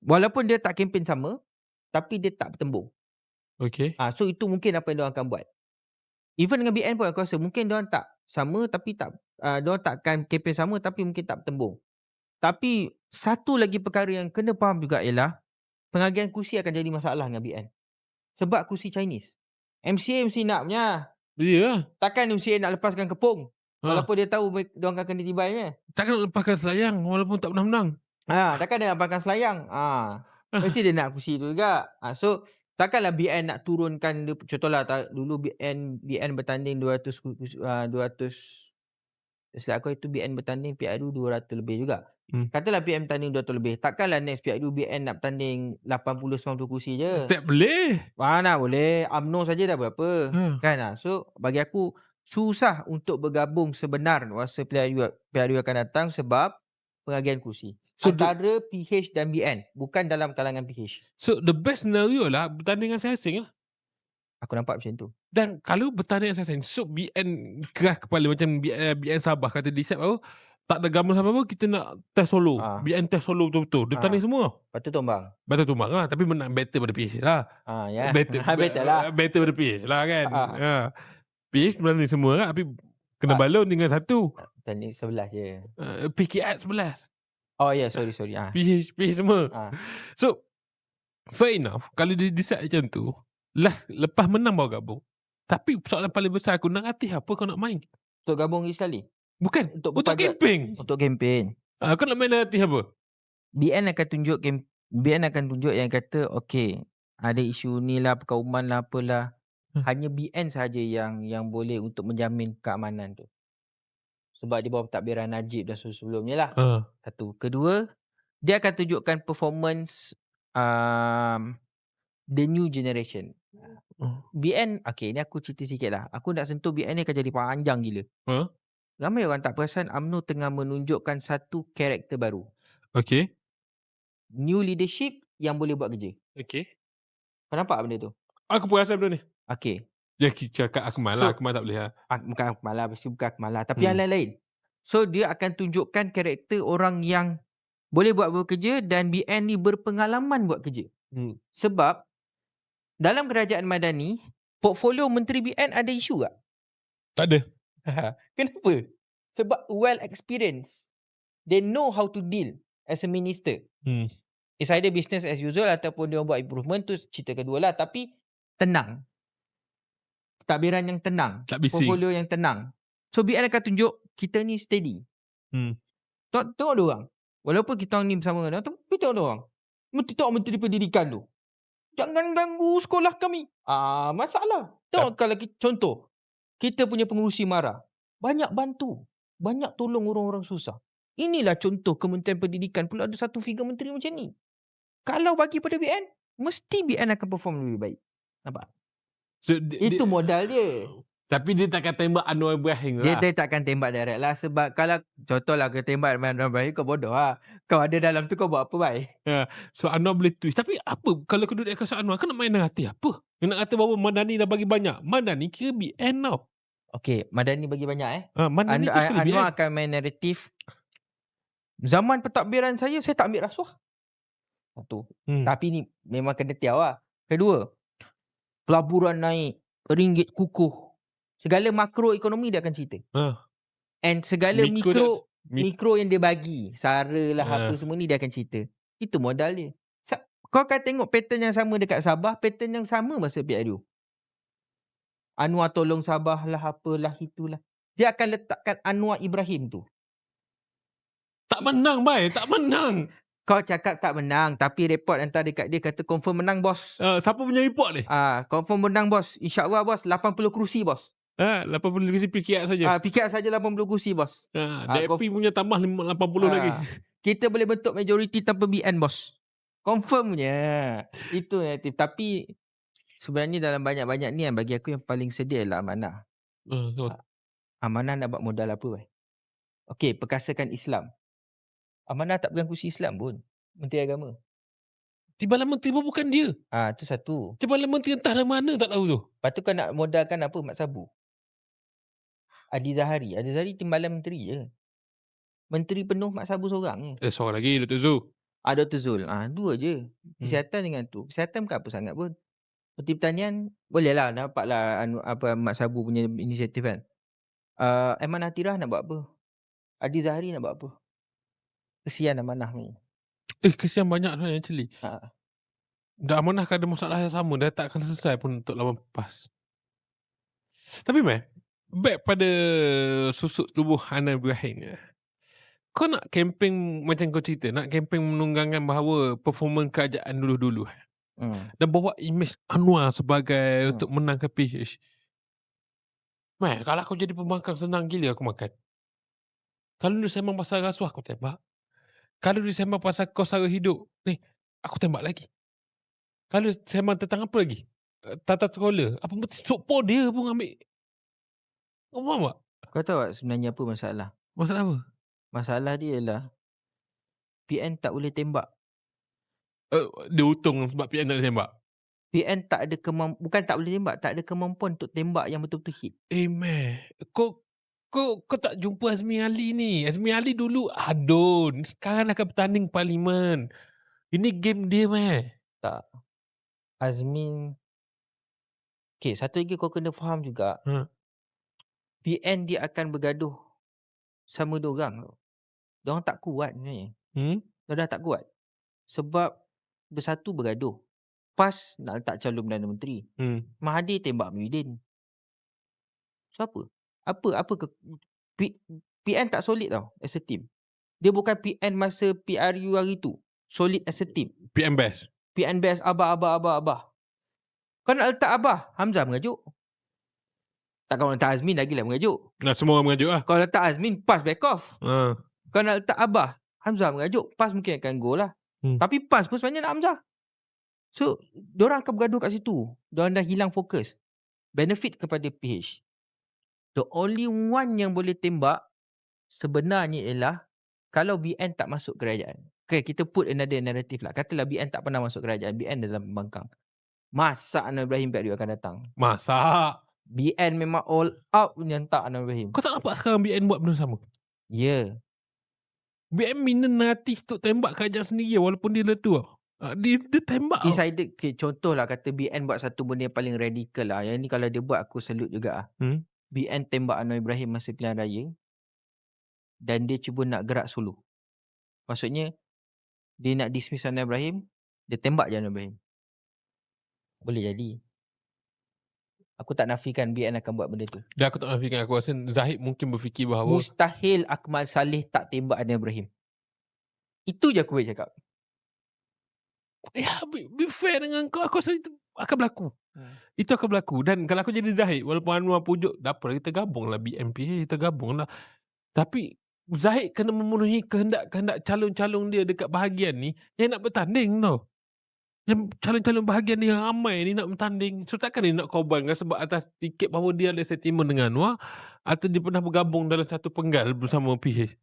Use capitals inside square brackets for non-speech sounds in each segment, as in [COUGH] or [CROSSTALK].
Walaupun dia tak kempen sama, tapi dia tak bertembung. Okay. Ah, so itu mungkin apa yang diorang akan buat. Even dengan BN pun aku rasa mungkin diorang tak sama tapi tak uh, diorang tak akan kempen sama tapi mungkin tak bertembung. Tapi satu lagi perkara yang kena faham juga ialah pengagihan kursi akan jadi masalah dengan BN. Sebab kursi Chinese. MCA mesti nak punya. Ya lah. Takkan MCA nak lepaskan kepung. Ha. Walaupun dia tahu diorang akan kena tibai punya. Takkan lepaskan selayang walaupun tak pernah menang. Ha, takkan dia nak pakai selayang. Ha. [LAUGHS] Mesti dia nak kursi tu juga. Ha, so takkanlah BN nak turunkan dia contohlah tak, dulu BN BN bertanding 200 kursi- uh, 200 Silap aku itu BN bertanding PIU 200 lebih juga. Hmm. Katalah BN bertanding 200 lebih. Takkanlah next PIU BN nak bertanding 80 90 kursi je. Tak boleh. Mana boleh. UMNO saja dah berapa. Ha. Kan ah. So bagi aku susah untuk bergabung sebenar masa PIU PIU akan datang sebab pengagihan kursi. So, So, the, Antara PH dan BN bukan dalam kalangan PH. so the best scenario lah bertanding dengan asing lah. Aku nampak macam tu. Dan kalau bertanding dengan asing, so BN keras kepala macam BN, BN Sabah kata decide baru tak ada gambar sama apa kita nak test solo. Ah. BN test solo betul-betul. Dia Ah. bertanding semua. Lepas tu tombang. Betul tumbang lah tapi menang better pada PH lah. Ha ya. [LAUGHS] Better, Ha, [LAUGHS] better lah. [LAUGHS] Better pada PH lah kan. Ah. Ha. PH bertanding semua lah tapi kena Ah. balon tinggal satu. Tanding sebelah je. Uh, PKR 11. Oh ya, yeah, sorry sorry. Ah. PH, PH semua. Ah. So fair enough kalau dia decide macam tu last lepas menang baru gabung. Tapi soalan paling besar aku nak hati apa kau nak main? Untuk gabung lagi sekali. Bukan Untuk untuk camping. Untuk kempen. Ah, kau nak main hati apa? BN akan tunjuk BN akan tunjuk yang kata okey ada isu ni lah perkauman lah apalah Hmm. hanya BN saja yang yang boleh untuk menjamin keamanan tu sebab di bawah pentadbiran Najib dan sebelumnya lah Ha. satu kedua dia akan tunjukkan performance um, the new generation Oh. BN okey ni aku cerita sikit lah aku nak sentuh BN ni akan jadi panjang gila Ha? ramai orang tak perasan UMNO tengah menunjukkan satu karakter baru Okay. new leadership yang boleh buat kerja Okay. kau nampak benda tu Aku perasan benda ni. okey Dia ki- cakap Akmal So- lah. Akmal tak boleh lah. Ah, bukan Akmal lah, pasti bukan Akmal lah. Tapi yang Hmm. lain-lain. So, dia akan tunjukkan karakter orang yang boleh buat bekerja dan BN ni berpengalaman buat kerja. Hmm. Sebab, dalam kerajaan Madani, portfolio Menteri BN ada isu tak? Tak ada. [LAUGHS] Kenapa? Sebab well experienced. They know how to deal as a minister. Hmm. It's either business as usual ataupun dia buat improvement tu cerita kedua lah. Tapi, tenang. Takbiran yang tenang. Tak bising. portfolio yang tenang. So BN akan tunjuk kita ni steady. Hmm. Tengok, tengok dia orang. Walaupun kita orang ni bersama dengan dia, tapi tengok dia orang. Mesti tengok Menteri Pendidikan tu. Jangan ganggu sekolah kami. Ah, masalah. Tengok kalau kita, contoh. Kita punya pengurusi marah. Banyak bantu. Banyak tolong orang-orang susah. Inilah contoh Kementerian Pendidikan pula ada satu figure menteri macam ni. Kalau bagi pada BN, mesti BN akan perform lebih baik. Nampak? So, dia, Itu dia, modal dia. tapi dia takkan tembak Anwar Ibrahim Dia, lah. dia takkan tembak direct lah sebab kalau contohlah kau tembak dengan Ibrahim kau bodoh lah. Kau ada dalam tu kau buat apa baik? So Anwar boleh twist. Tapi apa kalau kau duduk dekat Anwar kau nak main dengan hati apa? Kau nak kata bahawa Madani dah bagi banyak. Madani kira BN tau. Okey, Madani bagi banyak eh. Ha, Madani An- sekali Anwar BN. akan main naratif zaman pentadbiran saya saya tak ambil rasuah. Satu. Hmm. Tapi ni memang kena tiaw lah. Kedua, pelaburan naik, ringgit kukuh. Segala makro ekonomi dia akan cerita. Ha. And segala Mikro mikro mi- mikro yang dia bagi, sara lah Ha. apa semua ni dia akan cerita. Itu modal dia. Sa- kau akan tengok pattern yang sama dekat Sabah, pattern yang sama masa PRU. Anwar tolong Sabah lah apalah itulah. Dia akan letakkan Anwar Ibrahim tu. Tak menang baik, tak menang. Kau cakap tak menang tapi report hantar dekat dia kata confirm menang bos. Uh, siapa punya report ni? Ah, confirm menang bos. InsyaAllah bos 80 kerusi bos. Ha, 80 kursi PKR saja. Ah, fikir saja 80 kerusi bos. Ha, ah, DAP punya tambah lima- 80 lagi. Ah, Kita boleh bentuk majoriti tanpa BN bos. Confirm punya. Itu negatif. Tapi sebenarnya dalam banyak-banyak ni kan bagi aku yang paling sedih adalah amanah. Uh, Amanah nak buat modal apa? Okey, perkasakan Islam. Amanah tak pegang kursi Islam pun. Menteri Agama. Timbalan Menteri pun bukan dia. Ah, tu satu. Timbalan Menteri entah dari mana tak tahu tu. Lepas tu kau nak modalkan apa Mat Sabu? Adi Zahari. Adi Zahari timbalan menteri je. Menteri penuh Mak Sabu seorang. Eh, seorang lagi Dr. Zu. Ah Dr. Zul. Ah dua je. Hmm. Kesihatan dengan tu. Kesihatan bukan apa sangat pun. Menteri Pertanian boleh lah dapatlah anu apa Mat Sabu punya inisiatif kan. Uh, Aiman Hatirah nak buat apa? Adi Zahari nak buat apa? Kesian Amanah ni. Eh kesian banyak tu actually. Ha. Dah Amanah ada masalah yang sama. Dia tak akan selesai pun untuk lawan PAS. Tapi meh, back pada susuk tubuh Ana Ibrahim. Kau nak camping macam kau cerita, nak camping menunggangkan bahawa performa kerajaan dulu-dulu. Hmm. Dan bawa imej Anwar sebagai Hmm. untuk menangkan PH. Meh, kalau aku jadi pembangkang senang gila aku makan. Kalau dia sembang pasal rasuah aku tembak. Kalau dia sembang pasal kau sara hidup, ni aku tembak lagi. Kalau sembang tentang apa lagi? Eh, Tata sekolah. Apa mesti sokpo dia pun ambil. Kau faham tak? Kau tahu tak sebenarnya apa masalah? Masalah apa? Masalah dia ialah PN tak boleh tembak. Uh, dia untung sebab PN tak boleh tembak. PN tak ada kemampuan bukan tak boleh tembak, tak ada kemampuan untuk tembak yang betul-betul hit. Eh meh, kau kau kau tak jumpa Azmi Ali ni. Azmi Ali dulu adun. Sekarang akan bertanding parlimen. Ini game dia meh. Tak. Azmin Okay, satu lagi kau kena faham juga. Ha. PN dia akan bergaduh sama dua orang tau. Diorang tak kuat sebenarnya. Hmm? Dia dah tak kuat. Sebab bersatu bergaduh. PAS nak letak calon Perdana Menteri. Hmm. Mahathir tembak Muhyiddin. So apa? Apa ke P, PN tak solid tau as a team. Dia bukan PN masa PRU hari tu. Solid as a team. PM best. PN best abah abah abah abah. Kau nak letak abah, Hamzah mengajuk. Tak kau letak Azmin lagi lah mengajuk. Nah, semua orang mengajuk lah. Kau letak Azmin, PAS back off. Ha. Kau nak letak abah, Hamzah mengajuk. PAS mungkin akan go lah. Hmm. Tapi PAS pun sebenarnya nak Hamzah. So, diorang akan bergaduh kat situ. Diorang dah hilang fokus. Benefit kepada PH. The only one yang boleh tembak sebenarnya ialah kalau BN tak masuk kerajaan. Okay, kita put another narrative lah. Katalah BN tak pernah masuk kerajaan. BN dalam pembangkang. Masa Anwar Ibrahim dia akan datang. Masak. BN memang all out menyentak Anwar Ibrahim. Kau tak nampak sekarang BN buat benda sama? Ya. Yeah. BN minat untuk tembak kerajaan sendiri walaupun dia letu tau. Ah, Dia, dia tembak. Decided, okay, contoh lah kata BN buat satu benda yang paling radikal lah. Yang ni kalau dia buat aku salute juga lah. Hmm. BN tembak Anwar Ibrahim masa pilihan raya. Dan dia cuba nak gerak solo. Maksudnya, dia nak dismiss Anwar Ibrahim, dia tembak je Anwar Ibrahim. Boleh jadi. Aku tak nafikan BN akan buat benda tu. Dan aku tak fikir aku rasa Zahid mungkin berfikir bahawa Mustahil Akmal Saleh tak tembak Anwar Ibrahim. Itu je aku boleh cakap. ya be, be fair dengan kau aku rasa itu akan berlaku. Hmm. Itu akan berlaku dan kalau aku jadi Zahid walaupun Anwar pujuk dah apa kita gabung lah BMPH kita gabung lah. Tapi Zahid kena memenuhi kehendak-kehendak calon-calon dia dekat bahagian ni yang nak bertanding tau. Yang calon-calon bahagian dia yang ramai ni nak bertanding. So takkan dia nak korbankan sebab atas tiket bahawa dia ada sentimen dengan Anwar atau dia pernah bergabung dalam satu penggal bersama PH.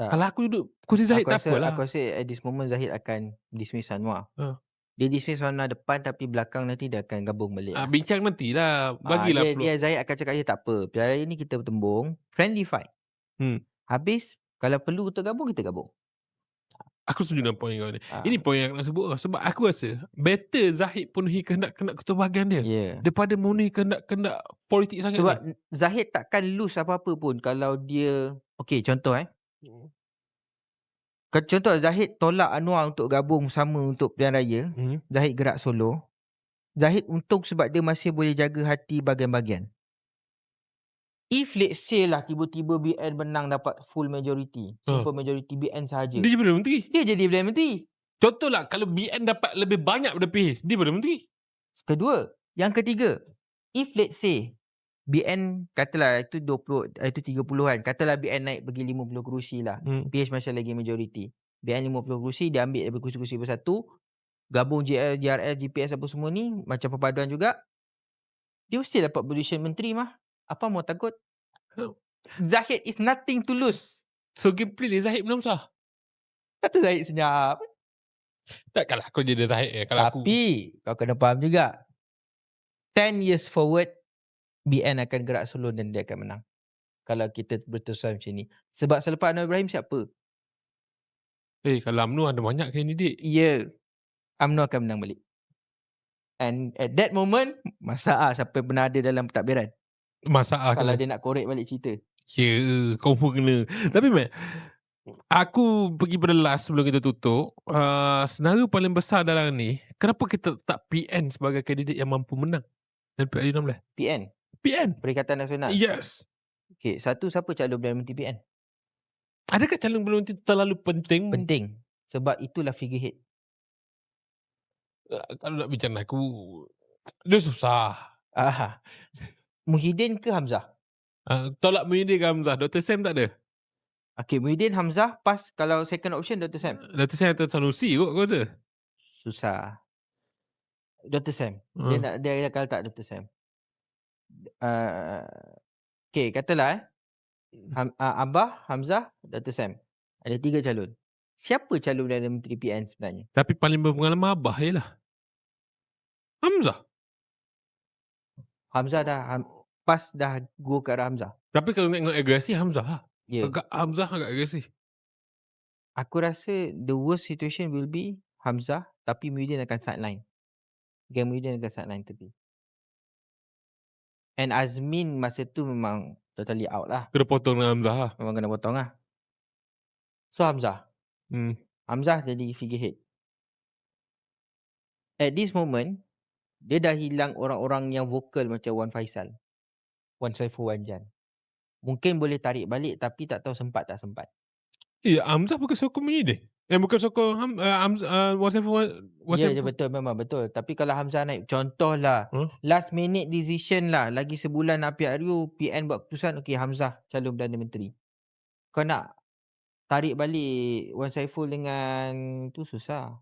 Tak. Kalau aku duduk kursi Zahid aku tak rasa, apalah. Aku rasa at this moment Zahid akan dismiss Anwar. Ha. Dia dismiss Anwar depan tapi belakang nanti dia akan gabung balik. Ah, lah. bincang nanti lah. Ah, Bagilah dia, peluang. dia Zahid akan cakap dia tak apa. Pilihan raya ni kita bertembung. Friendly fight. Hmm. Habis kalau perlu kita gabung kita gabung. Aku setuju dengan poin kau ni. Ah, Ini poin yang nak sebut lah. Sebab aku rasa better Zahid penuhi kehendak-kehendak ketua bahagian dia. yeah. Daripada memenuhi kehendak-kehendak politik sangat Sebab ni. Zahid takkan lose apa-apa pun kalau dia Okay contoh eh. Contoh Zahid tolak Anwar untuk gabung sama untuk pilihan raya. Hmm. Zahid gerak solo. Zahid untung sebab dia masih boleh jaga hati bahagian-bahagian. If let's say lah tiba-tiba BN menang dapat full majority. Ha. Simple majority BN sahaja. Dia je Perdana Menteri. Dia jadi Perdana Menteri. Contohlah kalau BN dapat lebih banyak daripada PH, dia Perdana Menteri. Kedua. Yang ketiga. If let's say BN katalah itu 20 eh, itu 30 kan. Katalah BN naik pergi 50 kerusi lah. Hmm. PH masih lagi majority. BN 50 kerusi dia ambil daripada kursi-kursi bersatu. Gabung JL, JRL, GPS apa semua ni macam perpaduan juga. Dia mesti dapat position menteri mah. Apa mau takut? Zahid is nothing to lose. So gameplay dia Zahid belum sah. Kata Zahid senyap. Tak kalau aku jadi Zahid eh. Kalau aku. Tapi kau kena faham juga. 10 years forward BN akan gerak solo dan dia akan menang. Kalau kita berterusan macam ni. Sebab selepas Anwar Ibrahim siapa? Eh, kalau UMNO ada banyak kandidat. Ya. UMNO akan menang balik. And at that moment, masak ah siapa pernah ada dalam pentadbiran. Masalah Kalau kena. dia nak korek balik cerita. Ya, confirm kena. Tapi Mat, aku pergi pada last sebelum kita tutup. Uh, senario paling besar dalam ni, kenapa kita tak PN sebagai kandidat yang mampu menang? Dan PIU 16. PN, PN. Perikatan Nasional. Yes. Okay, satu siapa calon Perdana Menteri PN? Adakah calon Perdana Menteri terlalu penting? Penting. Sebab itulah figurehead. Uh, kalau nak bincang aku, dia susah. Aha. [LAUGHS] Muhyiddin ke Hamzah? Uh, tolak Muhyiddin ke Hamzah. Dr. Sam tak ada. Okay, Muhyiddin, Hamzah, pas kalau second option Dr. Sam. Dr. Sam atau Sanusi kot kau kata. Susah. Dr. Sam. Dia Hmm. nak dia akan letak Dr. Sam. Uh, okay, katalah eh. Ham, uh, Abah, Hamzah, Dr. Sam. Ada tiga calon. Siapa calon Perdana Menteri PN sebenarnya? Tapi paling berpengalaman Abah je lah. Hamzah. Hamzah dah ham, pas dah go ke arah Hamzah. Tapi kalau nak tengok agresi, Hamzah lah. Ya. Yeah. Agak Hamzah agak agresi. Aku rasa the worst situation will be Hamzah tapi Muhyiddin akan sideline. Game Muhyiddin akan sideline tepi. And Azmin masa tu memang totally out lah. Kena potong dengan Hamzah lah. Memang kena potong lah. So Hamzah. Hmm. Hamzah jadi figurehead. At this moment, dia dah hilang orang-orang yang vokal macam Wan Faisal. Wan Saiful Wan Jan. Mungkin boleh tarik balik tapi tak tahu sempat tak sempat. Eh, Hamzah bukan sokong Muhyiddin. Eh, bukan sokong Ham, uh, Hamzah, uh, Wasif, Ya, yeah, betul memang betul. Tapi kalau Hamzah naik, contohlah Huh? last minute decision lah. Lagi sebulan nak PRU, PN buat keputusan, okey Hamzah calon Perdana Menteri. Kau nak tarik balik Wan Saiful dengan tu susah.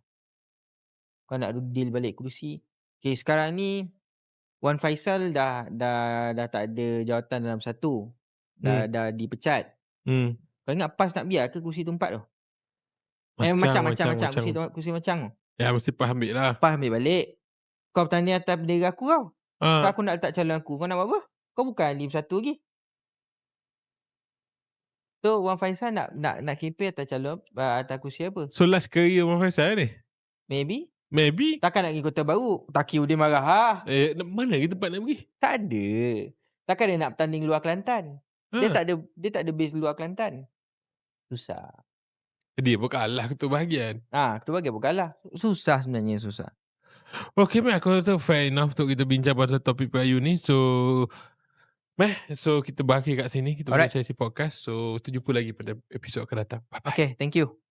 Kau nak deal balik kerusi. Okay, sekarang ni Wan Faisal dah dah dah tak ada jawatan dalam satu. Dah Hmm. dah dipecat. Hmm. Kau ingat PAS nak biar ke kursi tu empat tu? eh Macam, macam macam macam, macam macam. kursi tu kursi macam tu. Ya, mesti PAS ambil lah. PAS ambil balik. Kau bertanding atas bendera aku kau. Kalau Ah, aku nak letak calon aku, kau nak buat apa? Kau bukan ahli satu lagi. So Wan Faisal nak nak nak kempen atas calon uh, atas kursi apa? so last career Wan Faisal ni? Maybe Maybe. takkan nak pergi kota baru. Taki dia marah ha. Eh, nak- mana ke tempat nak pergi? Tak ada. Takkan dia nak bertanding luar Kelantan. Dia Ha. tak ada dia tak ada base luar Kelantan. Susah. Dia pun kalah ketua bahagian. Ah, ha, ketua bagi apa kalah? Susah sebenarnya susah. Okay, Meh, aku rasa fair enough untuk kita bincang pasal topik PIU ni. So, Meh, so kita berakhir kat sini. Kita buat sesi podcast. So, kita jumpa lagi pada episod akan datang. Bye-bye. Okay, thank you.